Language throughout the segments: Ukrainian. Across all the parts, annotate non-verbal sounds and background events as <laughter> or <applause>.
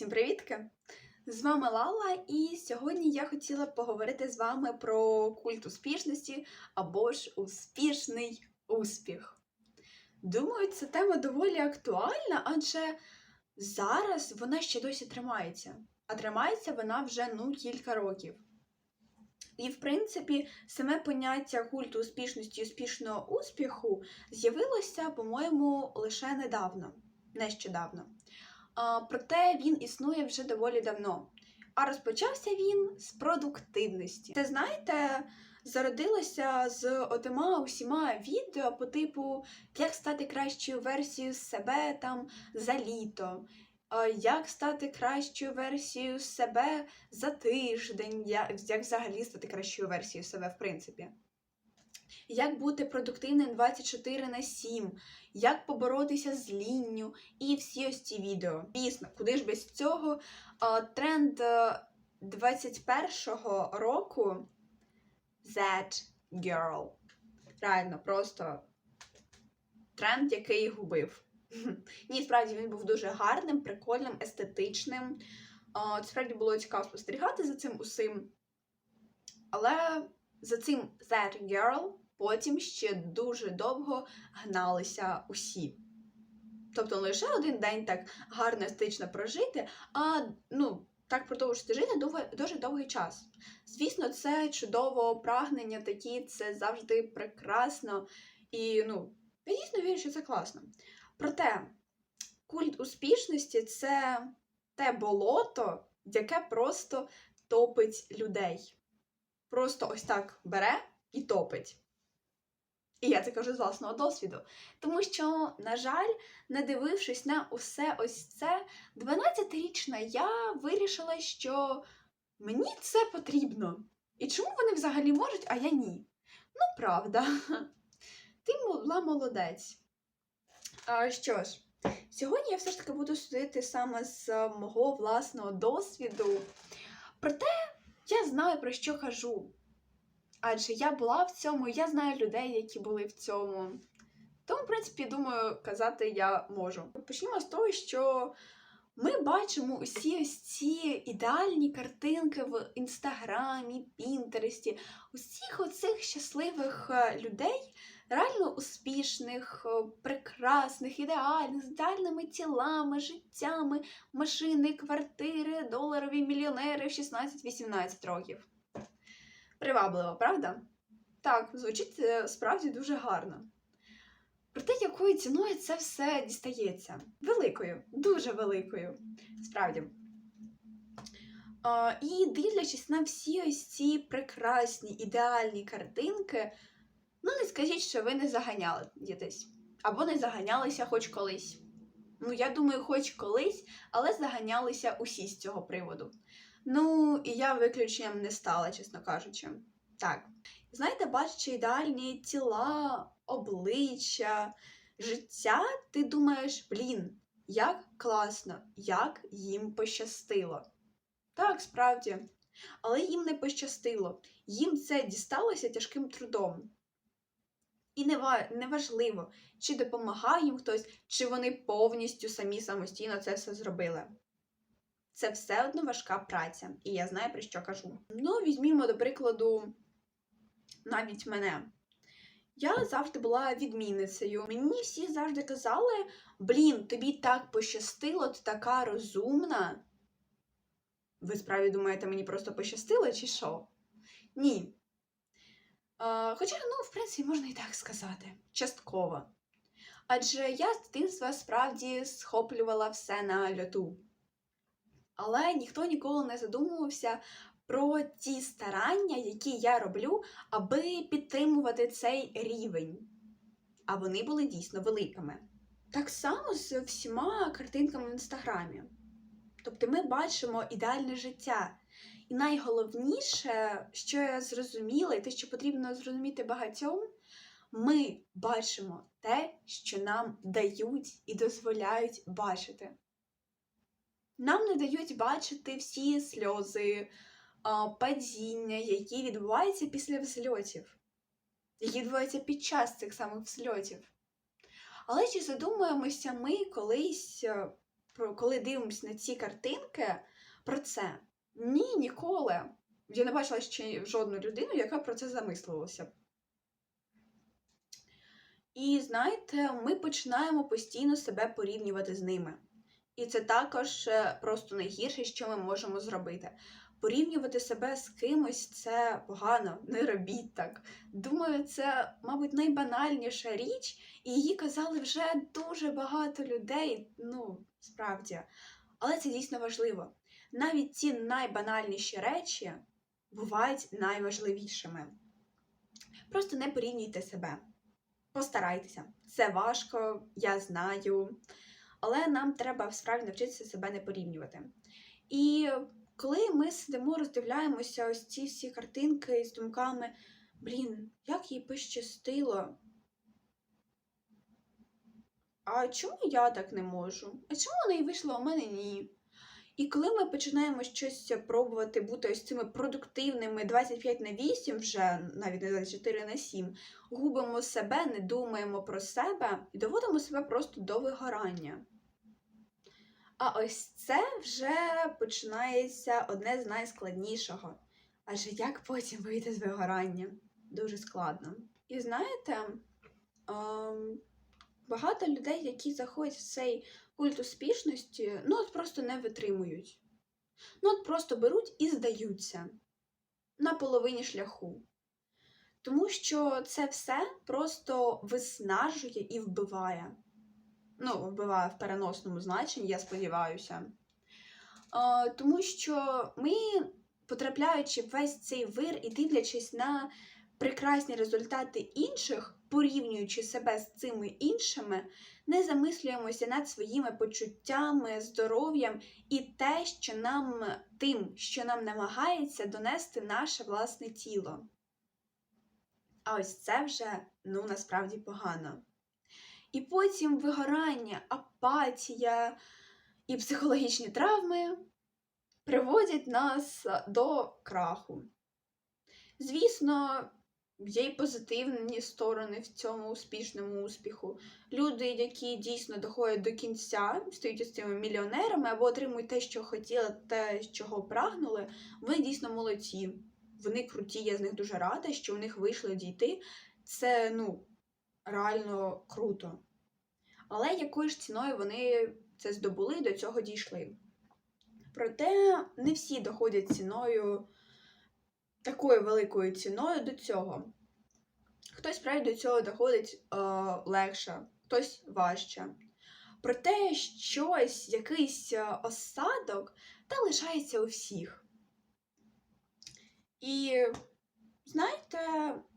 Усім привітки! З вами Лала, і сьогодні я хотіла поговорити з вами про культ успішності або ж успішний успіх. Думаю, ця тема доволі актуальна, адже зараз вона ще досі тримається, а тримається вона вже ну кілька років. І, в принципі, саме поняття культу успішності і успішного успіху з'явилося, по-моєму, лише недавно, нещодавно. Проте він існує вже доволі давно. А розпочався він з продуктивності. Це знаєте, зародилося з отима усіма відео по типу як стати кращою версією себе там за літо, як стати кращою версією себе за тиждень, як взагалі стати кращою версією себе, в принципі. Як бути продуктивним 24 на 7, як поборотися з лінню і всі ось ці відео. Дійсно, куди ж без цього? Тренд е, 21-го року That Girl. Реально, просто тренд, який губив. <laughs> Ні, справді він був дуже гарним, прикольним, естетичним. Це справді було цікаво спостерігати за цим усім. Але за цим That Girl потім ще дуже довго гналися усі. Тобто лише один день так гарно естетично прожити, а ну, так продовжити жити дуже довгий час. Звісно, це чудово прагнення такі, це завжди прекрасно. І ну, я дійсно вірю, що це класно. Проте культ успішності це те болото, яке просто топить людей. Просто ось так бере і топить. І я це кажу з власного досвіду. Тому що, на жаль, не дивившись на усе ось це, 12-річна я вирішила, що мені це потрібно. І чому вони взагалі можуть, а я ні? Ну, правда, <laughs> ти була молодець. А, що ж, сьогодні я все ж таки буду судити саме з мого власного досвіду. Проте я знаю, про що кажу. Адже я була в цьому, я знаю людей, які були в цьому. Тому, в принципі, думаю, казати я можу. Почнімо з того, що ми бачимо усі ось ці ідеальні картинки в інстаграмі, Пінтересті, усіх оцих щасливих е, людей, реально успішних, е, прекрасних, ідеальних, з ідеальними тілами, життями, машини, квартири, доларові мільйонери в 16-18 років. Привабливо, правда? Так, звучить е, справді дуже гарно. Проте, якою ціною це все дістається? Великою, дуже великою. Справді. І дивлячись на всі ось ці прекрасні, ідеальні картинки, ну не скажіть, що ви не заганяли дітись. Або не заганялися хоч колись. Ну, я думаю, хоч колись, але заганялися усі з цього приводу. Ну, і я виключенням не стала, чесно кажучи. Так. Знаєте, бачачи ідеальні тіла, обличчя, життя, ти думаєш, блін, як класно, як їм пощастило. Так, справді. Але їм не пощастило. Їм це дісталося тяжким трудом. І неважливо, чи допомагає їм хтось, чи вони повністю самі самостійно це все зробили. Це все одно важка праця, і я знаю, про що кажу. Ну, візьмімо, до прикладу, навіть мене. Я завжди була відмінницею. Мені всі завжди казали: блін, тобі так пощастило, ти така розумна. Ви справді думаєте, мені просто пощастило, чи що? Ні. А, хоча, ну, в принципі, можна і так сказати, частково. Адже я з дитинства справді схоплювала все на льоту. Але ніхто ніколи не задумувався про ті старання, які я роблю, аби підтримувати цей рівень. А вони були дійсно великими. Так само з всіма картинками в інстаграмі. Тобто ми бачимо ідеальне життя. І найголовніше, що я зрозуміла, і те, що потрібно зрозуміти багатьом, ми бачимо те, що нам дають і дозволяють бачити. Нам не дають бачити всі сльози, падіння, які відбуваються після взльотів, які відбуваються під час цих самих взльотів. Але чи задумуємося ми колись, е, коли дивимося на ці картинки, про це. Ні, ніколи. Я не бачила ще жодну людину, яка про це замислилася. І знаєте, ми починаємо постійно себе порівнювати з ними. І це також е, просто найгірше, що ми можемо зробити. Порівнювати себе з кимось це погано, не робіть так. Думаю, це, мабуть, найбанальніша річ, і її казали вже дуже багато людей. Ну, справді. Але це дійсно важливо. Навіть ці найбанальніші речі бувають найважливішими. Просто не порівнюйте себе. Постарайтеся. Це важко, я знаю. Але нам треба справді навчитися себе не порівнювати. І коли ми сидимо, роздивляємося ось ці всі картинки з думками, блін, як їй пощастило. А чому я так не можу? А чому вона і вийшла, у мене ні? І коли ми починаємо щось пробувати бути ось цими продуктивними 25 на 8, вже навіть не 24 на 7, губимо себе, не думаємо про себе і доводимо себе просто до вигорання. А ось це вже починається одне з найскладнішого. Адже як потім вийти з вигорання? Дуже складно. І знаєте, ем, багато людей, які заходять в цей культ успішності, ну от просто не витримують. Ну от просто беруть і здаються на половині шляху. Тому що це все просто виснажує і вбиває. Ну, вбиває в переносному значенні, я сподіваюся. Тому що ми, потрапляючи в весь цей вир і дивлячись на прекрасні результати інших, порівнюючи себе з цими іншими, не замислюємося над своїми почуттями, здоров'ям і те, що нам тим, що нам намагається донести наше власне тіло. А ось це вже ну насправді погано. І потім вигорання, апатія і психологічні травми приводять нас до краху. Звісно, є й позитивні сторони в цьому успішному успіху. Люди, які дійсно доходять до кінця, стають ось цими мільйонерами або отримують те, що хотіли, те, чого прагнули, вони дійсно молодці. Вони круті, я з них дуже рада, що у них вийшло дійти. Це ну, реально круто. Але якою ж ціною вони це здобули до цього дійшли. Проте не всі доходять ціною, такою великою ціною до цього. Хтось справді до цього доходить е, легше, хтось важче. Проте щось, якийсь е, осадок, та лишається у всіх. І знаєте,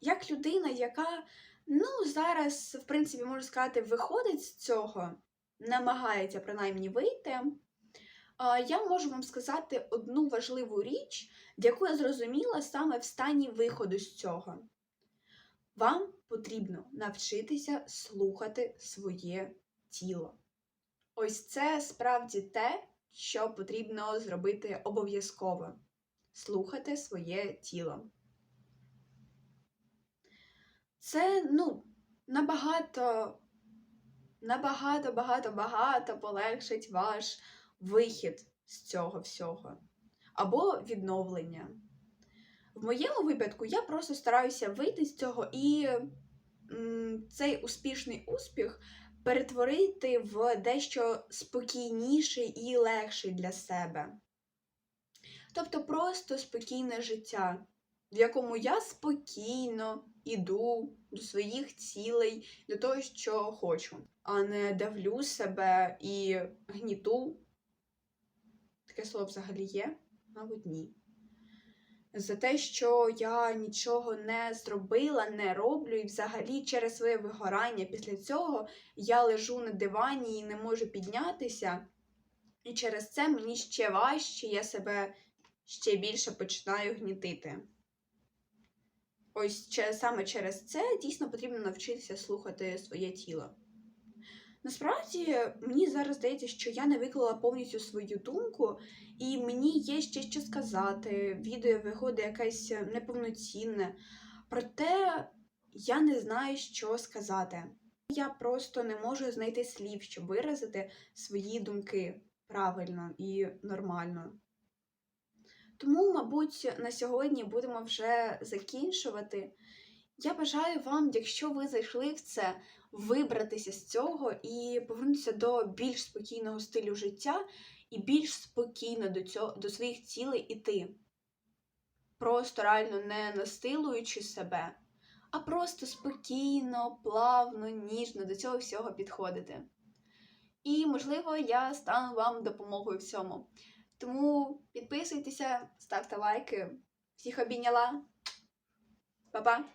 як людина, яка ну, зараз, в принципі, можу сказати, виходить з цього, намагається принаймні вийти, я можу вам сказати одну важливу річ, яку я зрозуміла саме в стані виходу з цього. Вам потрібно навчитися слухати своє тіло. Ось це справді те, що потрібно зробити обов'язково слухати своє тіло. Це, ну, набагато, набагато, багато, багато полегшить ваш вихід з цього всього. Або відновлення. В моєму випадку я просто стараюся вийти з цього і цей успішний успіх перетворити в дещо спокійніший і легший для себе. Тобто просто спокійне життя, в якому я спокійно іду до своїх цілей, до того, що хочу, а не давлю себе і гніту. Таке слово взагалі є? Мабуть, ні. За те, що я нічого не зробила, не роблю, і взагалі через своє вигорання після цього я лежу на дивані і не можу піднятися. І через це мені ще важче, я себе ще більше починаю гнітити. Ось саме через це дійсно потрібно навчитися слухати своє тіло. Насправді, мені зараз здається, що я не виклала повністю свою думку, і мені є ще що сказати. Відео виходить якесь неповноцінне. Проте я не знаю, що сказати. Я просто не можу знайти слів, щоб виразити свої думки. правильно і нормально. Тому, мабуть, на сьогодні будемо вже закінчувати. Я бажаю вам, якщо ви зайшли в це, вибратися з цього і повернутися до більш спокійного стилю життя і більш спокійно до, цього, до своїх цілей іти. Просто реально не насилуючи себе, а просто спокійно, плавно, ніжно до цього всього підходити. І, можливо, я стану вам допомогою в цьому. Тому підписуйтеся, ставте лайки. Всіх обійняла. Па-па!